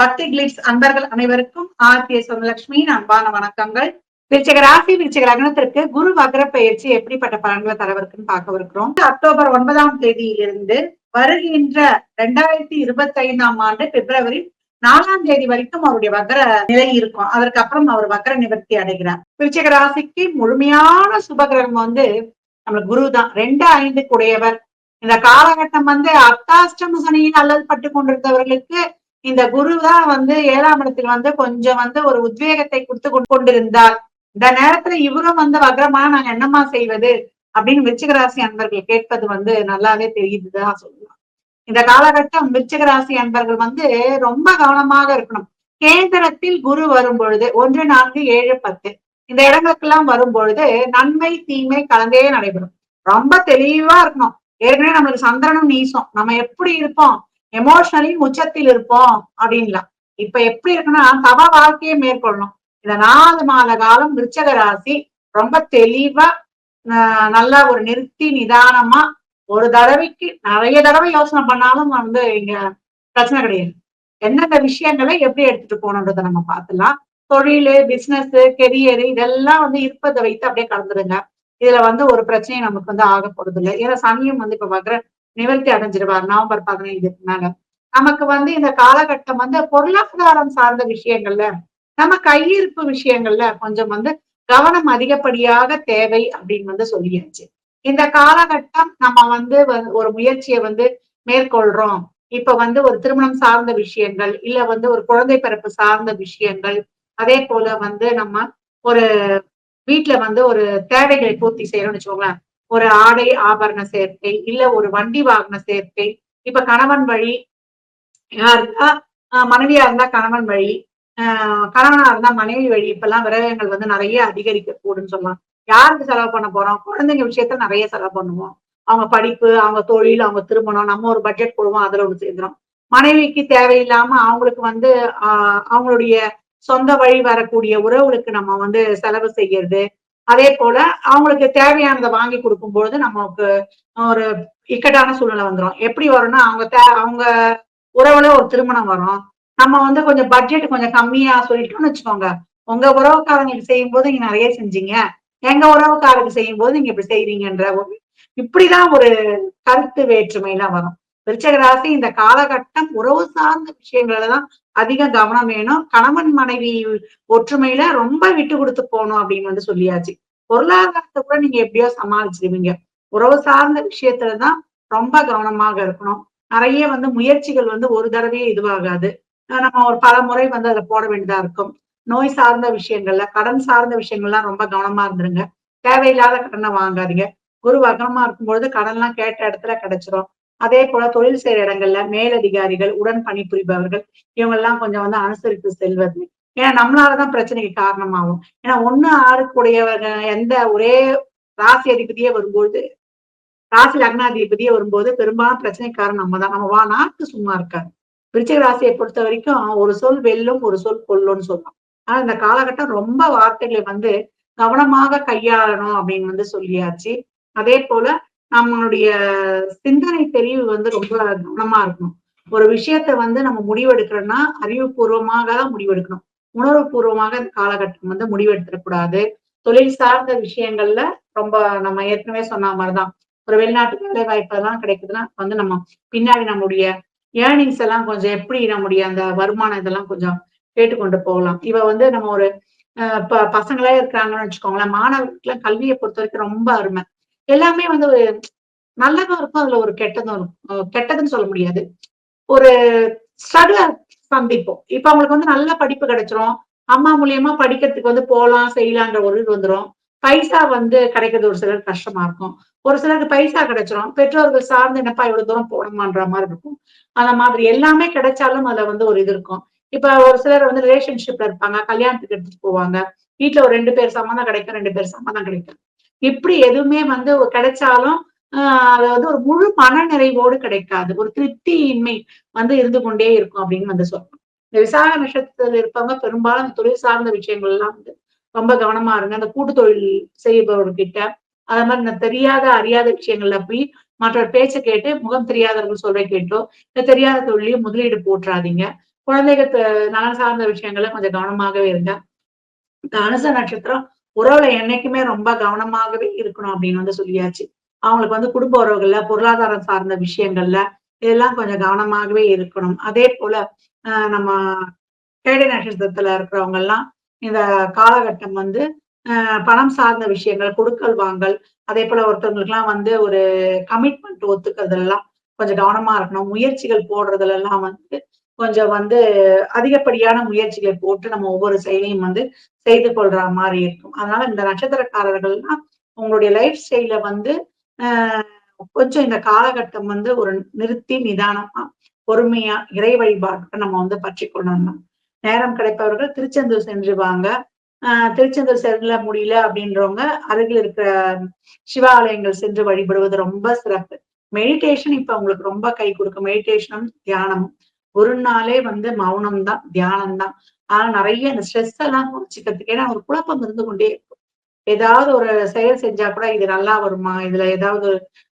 பக்தி கிளிப்ஸ் அன்பர்கள் அனைவருக்கும் ஆர்த்திய சுவலட்சுமியின் அன்பான வணக்கங்கள். விருச்சக ராசி விருச்சக லக்னத்திற்கு குரு வக்ர பயிற்சி எப்படிப்பட்ட பலன்களை தரவிருக்குன்னு பார்க்க இருக்கிறோம். அக்டோபர் ஒன்பதாம் தேதியிலிருந்து வருகின்ற ரெண்டாயிரத்தி இருபத்தி ஐந்தாம் ஆண்டு பிப்ரவரி நாலாம் தேதி வரைக்கும் அவருடைய வக்ர நிலை இருக்கும். அதற்கு அப்புறம் அவர் வக்ர நிவர்த்தி அடைகிறார். விருச்சக ராசிக்கு முழுமையான சுபகிரகம் வந்து நம்ம குரு தான். ரெண்டு ஐந்து குடையவர் இந்த காலகட்டம் வந்து அர்த்தாஷ்டம சனியில் அல்லல் பட்டு கொண்டிருந்தவர்களுக்கு இந்த குரு தான் வந்து ஏழாம் இடத்தில் வந்து கொஞ்சம் வந்து ஒரு உத்வேகத்தை கொடுத்து கொண்டிருந்தார். இந்த நேரத்துல இவரும் வந்து வக்ரமா நாங்க என்னமா செய்வது? அப்படின்னு விருச்சிகராசி அன்பர்கள் கேட்பது வந்து நல்லாவே தெரியுதுதான் சொல்லலாம். இந்த காலகட்டம் விருச்சிகராசி அன்பர்கள் வந்து ரொம்ப கவனமாக இருக்கணும். கேந்திரத்தில் குரு வரும் பொழுது ஒன்று நான்கு ஏழு பத்து இந்த இடங்களுக்கெல்லாம் வரும் பொழுது நன்மை தீமை கலந்தே நடைபெறும். ரொம்ப தெளிவா இருக்கணும். ஏற்கனவே நம்மளுக்கு சந்திரனும் நீசம் நம்ம எப்படி இருப்போம்? எமோஷனலி உச்சத்தில் இருப்போம் அப்படின்லாம். இப்ப எப்படி இருக்குன்னா தவ வாழ்க்கையை மேற்கொள்ளணும். இந்த நாலு மாத காலம் விருச்சக ராசி ரொம்ப தெளிவா நல்லா ஒரு நிறுத்தி நிதானமா ஒரு தடவைக்கு நிறைய தடவை யோசனை பண்ணாலும் வந்து இங்க பிரச்சனை கிடையாது. எந்தெந்த விஷயங்களை எப்படி எடுத்துட்டு போகணுன்றதை நம்ம பார்த்துலாம். தொழில் பிசினஸ் கெரியர் இதெல்லாம் வந்து இருப்பதை வைத்து அப்படியே கலந்துருங்க இதுல வந்து ஒரு பிரச்சனையும் நமக்கு வந்து ஆக போறது இல்லை ஏன்னா சனியும் வந்து இப்ப வக்ர நிவர்த்தி அடைஞ்சிருவார் நவம்பர் பதினைந்துக்கு மேல. நமக்கு வந்து இந்த காலகட்டம் வந்து பொருளாதாரம் சார்ந்த விஷயங்கள்ல நம்ம கையிருப்பு விஷயங்கள்ல கொஞ்சம் வந்து கவனம் அதிகப்படியாக தேவை அப்படின்னு வந்து சொல்லியாச்சு. இந்த காலகட்டம் நம்ம வந்து ஒரு முயற்சியை வந்து மேற்கொள்றோம். இப்ப வந்து ஒரு திருமணம் சார்ந்த விஷயங்கள் இல்ல வந்து ஒரு குழந்தை பிறப்பு சார்ந்த விஷயங்கள் அதே போல வந்து நம்ம ஒரு வீட்டுல வந்து ஒரு தேவைகளை பூர்த்தி செய்யறோம்னு வச்சுக்கோங்களேன். ஒரு ஆடை ஆபரண சேர்க்கை இல்ல ஒரு வண்டி வாகன சேர்க்கை. இப்ப கணவன் வழி இருந்தா மனைவியா இருந்தா கணவன் வழி ஆஹ் கணவனா இருந்தா மனைவி வழி இப்பெல்லாம் விரயங்கள் வந்து நிறைய அதிகரிக்க கூடுன்னு சொல்லலாம். யாருக்கு செலவு பண்ண போறோம்? குழந்தைங்க விஷயத்த நிறைய செலவு பண்ணுவோம். அவங்க படிப்பு அவங்க தொழில் அவங்க திருமணம் நம்ம ஒரு பட்ஜெட் போடுவோம் அதுல ஒன்று சேர்ந்துடும் மனைவிக்கு தேவையில்லாம அவங்களுக்கு வந்து ஆஹ் அவங்களுடைய சொந்த வழி வரக்கூடிய உறவுகளுக்கு நம்ம வந்து செலவு செய்யறது அதே போல அவங்களுக்கு தேவையானதை வாங்கி கொடுக்கும் பொழுது நமக்கு ஒரு இக்கட்டான சூழ்நிலை வந்துடும் எப்படி வரும்னா அவங்க தே அவங்க உறவுல ஒரு திருமணம் வரும். நம்ம வந்து கொஞ்சம் பட்ஜெட் கொஞ்சம் கம்மியா சொல்லிட்டோம்னு வச்சுக்கோங்க. உங்க உறவுக்காரங்களுக்கு செய்யும் போது நீங்க நிறைய செஞ்சீங்க. எங்க உறவுக்காரருக்கு செய்யும் போது நீங்க இப்படி செய்றீங்கன்ற ஒரு இப்படிதான் ஒரு கருத்து வேற்றுமை எல்லாம் வரும். விருச்சக ராசி இந்த காலகட்டம் உறவு சார்ந்த விஷயங்கள்ல தான் அதிக கவனம் வேணும். கணவன் மனைவி ஒற்றுமையில ரொம்ப விட்டு கொடுத்து போகணும் அப்படின்னு வந்து சொல்லியாச்சு. பொருளாதாரத்தை கூட நீங்க எப்படியோ சமாளிச்சிருவீங்க. உறவு சார்ந்த விஷயத்துலதான் ரொம்ப கவனமாக இருக்கணும். நிறைய வந்து முயற்சிகள் வந்து ஒரு தடவையே இதுவாகாது. நம்ம ஒரு பல முறை வந்து அதுல போட வேண்டியதா இருக்கும். நோய் சார்ந்த விஷயங்கள்ல கடன் சார்ந்த விஷயங்கள்லாம் ரொம்ப கவனமா இருந்துருங்க. தேவையில்லாத கடனை வாங்காதீங்க. குரு வகனமா இருக்கும்பொழுது கடன்லாம் கேட்ட இடத்துல கிடைச்சிரும். அதே போல தொழில் செய்யற இடங்கள்ல மேலதிகாரிகள் உடன் பணிபுரிபவர்கள் இவங்க எல்லாம் கொஞ்சம் வந்து அனுசரித்து செல்வது. ஏன்னா நம்மளாலதான் பிரச்சனைக்கு காரணமாகும். ஏன்னா ஒண்ணு ஆறுக்குடையவங்க எந்த ஒரே ராசி அதிபதியே வரும்போது ராசி லக்னாதிபதியே வரும்போது பெரும்பாலும் பிரச்சனைக்காரன் நம்ம தான் நம்ம வா நாட்டு சும்மா இருக்காரு விருச்சிக ராசியை பொறுத்த வரைக்கும் ஒரு சொல் வெல்லும் ஒரு சொல் கொல்லும்னு சொல்லலாம் ஆனா இந்த காலகட்டம் ரொம்ப வார்த்தைகளை வந்து கவனமாக கையாளணும் அப்படின்னு வந்து சொல்லியாச்சு. அதே போல நம்மளுடைய சிந்தனை தெளிவு வந்து ரொம்ப கவனமா இருக்கணும். ஒரு விஷயத்த வந்து நம்ம முடிவெடுக்கிறோம்னா அறிவுபூர்வமாக தான் முடிவெடுக்கணும். உணர்வு பூர்வமாக இந்த காலகட்டம் வந்து முடிவெடுத்துடக்கூடாது. தொழில் சார்ந்த விஷயங்கள்ல ரொம்ப நம்ம ஏற்கனவே சொன்ன மாதிரிதான். ஒரு வெளிநாட்டு வேலை வாய்ப்பு எல்லாம் கிடைக்குதுன்னா வந்து நம்ம பின்னாடி நம்முடைய ஏர்னிங்ஸ் எல்லாம் கொஞ்சம் எப்படி நம்முடைய அந்த வருமானம் இதெல்லாம் கொஞ்சம் கேட்டுக்கொண்டு போகலாம். இவ வந்து நம்ம ஒரு ப பசங்களே இருக்கிறாங்கன்னு வச்சுக்கோங்களேன். மாணவர்களுக்கு கல்வியை பொறுத்த வரைக்கும் ரொம்ப அருமை. எல்லாமே வந்து ஒரு நல்லதும் இருக்கும் அதுல ஒரு கெட்டதும் இருக்கும். கெட்டதுன்னு சொல்ல முடியாது. ஒரு ஸ்ட்ரகிள சந்திப்போம். இப்ப அவங்களுக்கு வந்து நல்ல படிப்பு கிடைச்சிரும். அம்மா மூலியமா படிக்கிறதுக்கு வந்து போலாம் செய்யலான்ற ஒரு இது வந்துடும் பைசா வந்து கிடைக்கிறது ஒரு சிலர் கஷ்டமா இருக்கும். ஒரு சிலருக்கு பைசா கிடைச்சிரும். பெற்றோர்கள் சார்ந்து என்னப்பா இவ்வளவு தூரம் போடணுமான்ற மாதிரி இருக்கும். அந்த மாதிரி எல்லாமே கிடைச்சாலும் அதுல வந்து ஒரு இது இருக்கும். இப்ப ஒரு சிலர் வந்து ரிலேஷன்ஷிப்ல இருப்பாங்க கல்யாணத்துக்கு எடுத்துட்டு போவாங்க. வீட்டுல ஒரு ரெண்டு பேர் சம்மந்தம் கிடைக்கும் ரெண்டு பேர் சம்மந்தம் கிடைக்கும். இப்படி எதுவுமே வந்து கிடைச்சாலும் ஆஹ் அது வந்து ஒரு முழு மன நிறைவோடு கிடைக்காது. ஒரு திருப்தியின்மை வந்து இருந்து கொண்டே இருக்கும் அப்படின்னு வந்து சொல்லணும். இந்த விசாக நட்சத்திரத்தில் இருப்பவங்க பெரும்பாலும் தொழில் சார்ந்த விஷயங்கள் எல்லாம் வந்து ரொம்ப கவனமா இருங்க. அந்த கூட்டு தொழில் செய்பவர்கிட்ட அதே மாதிரி இந்த தெரியாத அறியாத விஷயங்கள்ல போய் மற்றவர் பேச்சை கேட்டு முகம் தெரியாதவர்கள் சொல்ற கேட்டோ இந்த தெரியாத தொழிலையும் முதலீடு போட்டுறாதீங்க குழந்தைகள் நலன் சார்ந்த விஷயங்கள்ல கொஞ்சம் கவனமாகவே இருங்க. தனுச அனுச நட்சத்திரம் உறவுல என்னைக்குமே ரொம்ப கவனமாகவே இருக்கணும் அப்படின்னு வந்து சொல்லியாச்சு. அவங்களுக்கு வந்து குடும்ப உறவுகள்ல பொருளாதாரம் சார்ந்த விஷயங்கள்ல இதெல்லாம் கொஞ்சம் கவனமாகவே இருக்கணும். அதே போல ஆஹ் நம்ம கேடை நட்சத்திரத்துல இருக்கிறவங்க எல்லாம் இந்த காலகட்டம் வந்து ஆஹ் பணம் சார்ந்த விஷயங்கள் கொடுக்கல் வாங்கல் அதே போல ஒருத்தவங்களுக்கு எல்லாம் வந்து ஒரு கமிட்மெண்ட் ஒத்துக்கிறதுலாம் எல்லாம் கொஞ்சம் கவனமா இருக்கணும். முயற்சிகள் போடுறதுல எல்லாம் வந்து கொஞ்சம் வந்து அதிகப்படியான முயற்சிகளை போட்டு நம்ம ஒவ்வொரு செயலையும் வந்து செய்து கொள்ற மாதிரி இருக்கும். அதனால இந்த நட்சத்திரக்காரர்கள்லாம் உங்களுடைய லைஃப் ஸ்டைல வந்து ஆஹ் கொஞ்சம் இந்த காலகட்டம் வந்து ஒரு நிறுத்தி நிதானமா பொறுமையா இறை வழிபாட்டு நம்ம வந்து பற்றி கொள்ளணும் நேரம் கிடைப்பவர்கள் திருச்செந்தூர் சென்று வாங்க ஆஹ் திருச்செந்தூர் செல்ல முடியல அப்படின்றவங்க அருகில் இருக்கிற சிவாலயங்கள் சென்று வழிபடுவது ரொம்ப சிறப்பு. மெடிடேஷன் இப்ப உங்களுக்கு ரொம்ப கை கொடுக்கும். மெடிடேஷனும் தியானமும். ஒரு நாளே வந்து மௌனம் தான் தியானம் தான் ஆனா நிறைய இந்த ஸ்ட்ரெஸ் எல்லாம் குறைச்சிக்கிறதுக்கு ஏன்னா ஒரு குழப்பம் இருந்து கொண்டே இருக்கும். ஏதாவது ஒரு செயல் செஞ்சா கூட இது நல்லா வருமா? இதுல ஏதாவது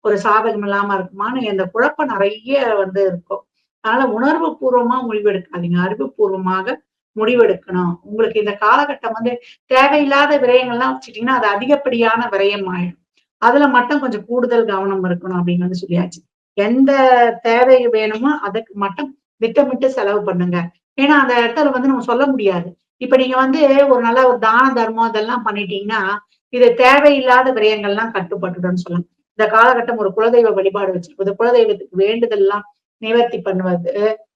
ஒரு சாதகம் இல்லாம இருக்குமான்னு இந்த குழப்பம் நிறைய வந்து இருக்கும். அதனால உணர்வு பூர்வமா முடிவெடுக்காதீங்க. அறிவுபூர்வமாக முடிவெடுக்கணும். உங்களுக்கு இந்த காலகட்டம் வந்து தேவையில்லாத விரயங்கள்லாம் வச்சுட்டீங்கன்னா அது அதிகப்படியான விரயம் ஆயிடும் அதுல மட்டும் கொஞ்சம் கூடுதல் கவனம் இருக்கணும் அப்படின்னு வந்து சொல்லியாச்சு. எந்த தேவை வேணுமோ அதுக்கு மட்டும் திட்டமிட்டு செலவு பண்ணுங்க. ஏன்னா அந்த இடத்துல வந்து நம்ம சொல்ல முடியாது. இப்ப நீங்க வந்து ஒரு நல்ல ஒரு தான தர்மம் அதெல்லாம் பண்ணிட்டீங்கன்னா இது தேவையில்லாத விரயங்கள்லாம் கட்டுப்பட்டுடும் சொல்லலாம். இந்த காலகட்டம் ஒரு குலதெய்வ வழிபாடு வச்சிருப்பது குலதெய்வத்துக்கு வேண்டுதல்லாம் நிவர்த்தி பண்ணுவது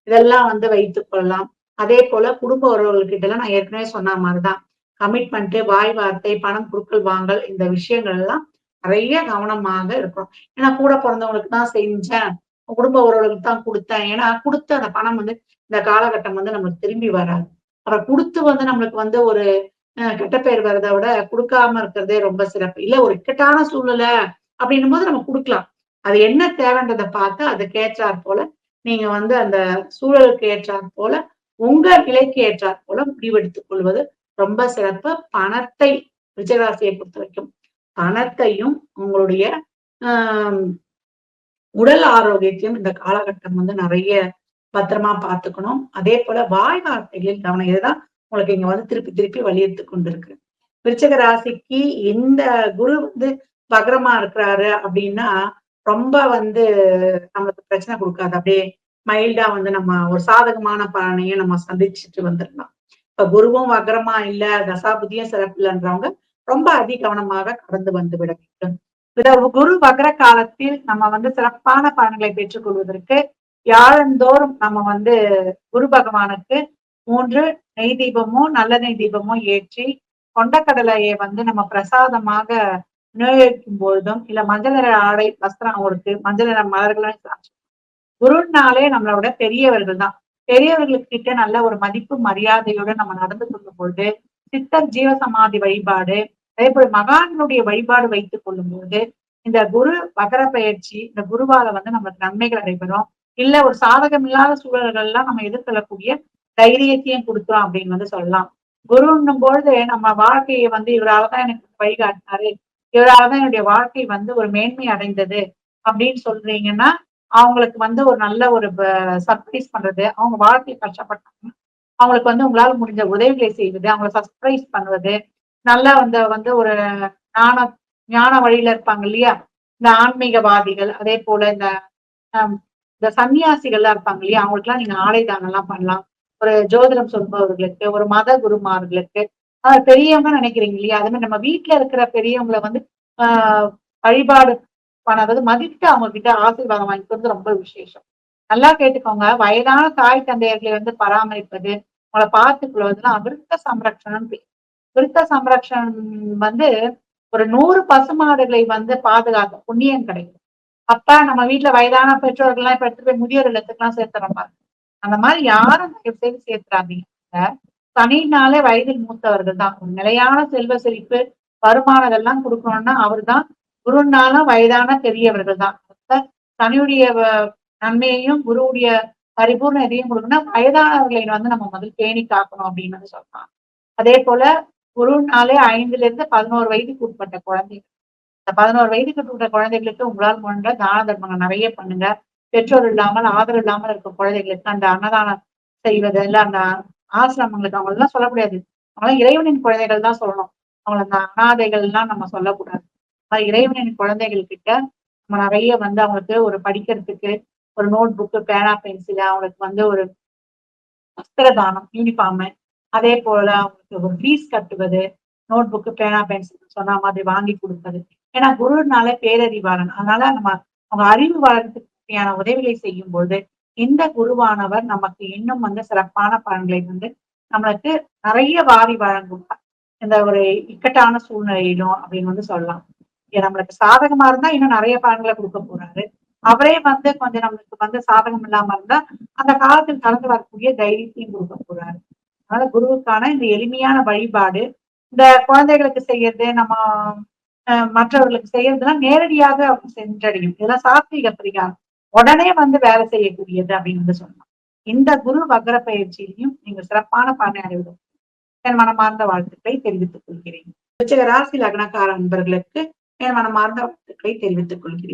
இதெல்லாம் வந்து வைத்துக் கொள்ளலாம். அதே போல குடும்ப உறவுகள்கிட்ட எல்லாம் நான் ஏற்கனவே சொன்ன மாதிரிதான். கமிட்மெண்ட் வாய் வார்த்தை பணம் குடுக்கல் வாங்கல் இந்த விஷயங்கள் எல்லாம் நிறைய கவனமாக இருக்கணும். ஏன்னா கூட பிறந்தவங்களுக்கு தான் செஞ்சேன். குடும்ப உறவுகளுக்கு தான் கொடுத்தேன். ஏன்னா கொடுத்த அந்த பணம் வந்து இந்த காலகட்டம் வந்து நம்மளுக்கு திரும்பி வராது. அப்புறம் கொடுத்து வந்து நம்மளுக்கு வந்து ஒரு கெட்ட பெயர் வர்றதை விட கொடுக்காம இருக்கிறதே ரொம்ப சிறப்பு. இல்ல ஒரு இக்கட்டான சூழ்நிலை அப்படின்னும் போது நம்ம கொடுக்கலாம். அது என்ன தேவைன்றதை பார்த்து அதுக்கு ஏற்றாற் போல நீங்க வந்து அந்த சூழலுக்கு ஏற்றாற் போல உங்க நிலைக்கு ஏற்றாற் போல முடிவெடுத்துக் கொள்வது ரொம்ப சிறப்பு. பணத்தை ரிச்சராசியை பொறுத்த வரைக்கும் பணத்தையும் உங்களுடைய ஆஹ் உடல் ஆரோக்கியத்தையும் இந்த காலகட்டம் வந்து நிறைய பத்திரமா பார்த்துக்கணும். அதே போல வாய் வார்த்தைகளில் கவனம். இதுதான் உங்களுக்கு இங்க வந்து திருப்பி திருப்பி வலியுறுத்து கொண்டிருக்கு. விருச்சக ராசிக்கு இந்த குரு வந்து பகரமா இருக்கிறாரு அப்படின்னா ரொம்ப வந்து நம்மளுக்கு பிரச்சனை கொடுக்காது. அப்படியே மைல்டா வந்து நம்ம ஒரு சாதகமான பலனையும் நம்ம சந்திச்சுட்டு வந்துடலாம். இப்ப குருவும் வக்ரமா இல்ல தசாபுதியும் சிறப்பு இல்லைன்றவங்க ரொம்ப அதிகவனமாக கடந்து வந்து விட வேண்டும். குரு வக்ர காலத்தில் நம்ம வந்து சிறப்பான பலன்களை பெற்றுக் கொள்வதற்கு யாழந்தோறும் நம்ம வந்து குரு பகவானுக்கு மூன்று நெய் தீபமோ நல்ல நெய் தீபமோ ஏற்றி கொண்டக்கடலையை வந்து நம்ம பிரசாதமாக விநியோகிக்கும் பொழுதும் இல்ல மஞ்சள் நிற ஆடை வஸ்திரம் அவங்களுக்கு மஞ்சள் நிற மலர்களும் குருனாலே நம்மளோட பெரியவர்கள் தான். பெரியவர்களுக்கு கிட்ட நல்ல ஒரு மதிப்பு மரியாதையோட நம்ம நடந்து கொள்ளும் பொழுது சித்தர் ஜீவசமாதி வழிபாடு அதே போல மகான்களுடைய வழிபாடு வைத்துக் கொள்ளும் போது இந்த குரு வகர பயிற்சி இந்த குருவால வந்து நம்மளுக்கு நன்மைகள் நடைபெறும் இல்ல ஒரு சாதகம் இல்லாத சூழல்கள் எல்லாம் நம்ம எதிர்கொள்ளக்கூடிய தைரியத்தையும் கொடுக்குறோம் அப்படின்னு வந்து சொல்லலாம். குருன்னும் பொழுது நம்ம வாழ்க்கையை வந்து இவராலதான் எனக்கு வழிகாட்டினாரு. இவராலதான் என்னுடைய வாழ்க்கை வந்து ஒரு மேன்மை அடைந்தது அப்படின்னு சொல்றீங்கன்னா அவங்களுக்கு வந்து ஒரு நல்ல ஒரு சர்ப்ரைஸ் பண்றது அவங்க வாழ்க்கையை கஷ்டப்பட்டாங்க அவங்களுக்கு வந்து உங்களால் முடிஞ்ச உதவிகளை செய்வது அவங்களை சர்ப்ரைஸ் பண்ணுவது நல்லா வந்து வந்து ஒரு ஞான ஞான வழியில இருப்பாங்க இல்லையா? இந்த ஆன்மீகவாதிகள் அதே போல இந்த இந்த சன்னியாசிகள்லாம் இருப்பாங்க இல்லையா? அவங்களுக்குலாம் நீங்க ஆடை தானம்லாம் பண்ணலாம். ஒரு ஜோதிடம் சொல்பவர்களுக்கு ஒரு மத குருமார்களுக்கு. ஆஹ் பெரியவங்க நினைக்கிறீங்க இல்லையா? அது மாதிரி நம்ம வீட்டுல இருக்கிற பெரியவங்களை வந்து ஆஹ் வழிபாடு பண்ணாதது மதித்து அவங்க கிட்ட ஆசீர்வாதம் வாங்கிக்கிறது ரொம்ப விசேஷம். நல்லா கேட்டுக்கோங்க. வயதான தாய் தந்தையர்களை வந்து பராமரிப்பது உங்களை பார்த்துக்கொள்வதுலாம் கொள்வதெல்லாம் சம்ரக்ஷணம் பேர். விருத்த சம்ரக்ஷன் வந்து ஒரு நூறு பசுமாடுகளை வந்து பாதுகாக்க புண்ணியம் கிடைக்கும். அப்ப நம்ம வீட்டுல வயதான பெற்றோர்கள் எல்லாம் இப்ப எடுத்துட்டு போய் முதியோர் சேர்த்துற மாதிரி அந்த மாதிரி யாரும் தயவு செய்து சேர்த்துறாதீங்க. தனினாலே வயதில் மூத்தவர்கள் தான். நிலையான செல்வ செழிப்பு வருமானம் இதெல்லாம் கொடுக்கணும்னா அவர் தான் குருனாலும் வயதான பெரியவர்கள் தான். தனியுடைய நன்மையையும் குருவுடைய பரிபூர்ண எதையும் கொடுக்கணும்னா வயதானவர்களை வந்து நம்ம முதல் பேணி காக்கணும் அப்படின்னு வந்து சொல்லலாம் அதே போல குருனாலே ஐந்துல இருந்து பதினோரு வயதுக்கு உட்பட்ட குழந்தைகள். இந்த பதினோரு வயதுக்கு உட்பட்ட குழந்தைகளுக்கு உங்களால் முன்ற தான தர்மங்கள் நிறைய பண்ணுங்க. பெற்றோர் இல்லாமல் ஆதரவு இல்லாமல் இருக்க குழந்தைகளுக்கு அந்த அன்னதானம் செய்வது இல்லை அந்த ஆசிரமங்களுக்கு அவங்க எல்லாம் முடியாது. அவங்களாம் இறைவனின் குழந்தைகள் தான் சொல்லணும். அவங்கள அந்த அனாதைகள் எல்லாம் நம்ம சொல்லக்கூடாது. இறைவனின் குழந்தைகள் கிட்ட நம்ம நிறைய வந்து அவங்களுக்கு ஒரு படிக்கிறதுக்கு ஒரு நோட் புக்கு பேனா பென்சில் அவங்களுக்கு வந்து ஒரு வஸ்திரதானம் யூனிஃபார்மு அதே போல அவங்களுக்கு ஒரு ஃபீஸ் கட்டுவது நோட் புக்கு பேனா பென்சில் சொன்ன மாதிரி வாங்கி கொடுப்பது. ஏன்னா குருனாலே பேரறிவாளன். அதனால நம்ம அவங்க அறிவு வளர்த்துக்கான உதவிகளை செய்யும் பொழுது இந்த குருவானவர் நமக்கு இன்னும் வந்து சிறப்பான பலன்களை வந்து நம்மளுக்கு நிறைய வாரி வழங்கும். இந்த ஒரு இக்கட்டான சூழ்நிலையிலும் அப்படின்னு வந்து சொல்லலாம். நம்மளுக்கு சாதகமா இருந்தா இன்னும் நிறைய பலன்களை கொடுக்க போறாரு. அவரே வந்து கொஞ்சம் நம்மளுக்கு வந்து சாதகம் இல்லாம இருந்தா அந்த காலத்தில் கலந்து வரக்கூடிய தைரியத்தையும் கொடுக்க போறாரு. அதனால குருவுக்கான இந்த எளிமையான வழிபாடு இந்த குழந்தைகளுக்கு செய்யறது நம்ம மற்றவர்களுக்கு செய்யறதுலாம் நேரடியாக சென்றடையும். இதெல்லாம் சாத்விக பரிகாரம். உடனே வந்து வேலை செய்யக்கூடியது அப்படின்னு வந்து சொல்லலாம். இந்த குரு வக்ர பயிற்சியிலையும் நீங்க சிறப்பான பலனை அடைவதற்கு என் மனமார்ந்த வாழ்த்துக்களை தெரிவித்துக் கொள்கிறேன். ராசி லக்னக்கார அன்பர்களுக்கு என் மனமார்ந்த வாழ்த்துக்களை தெரிவித்துக் கொள்கிறேன்.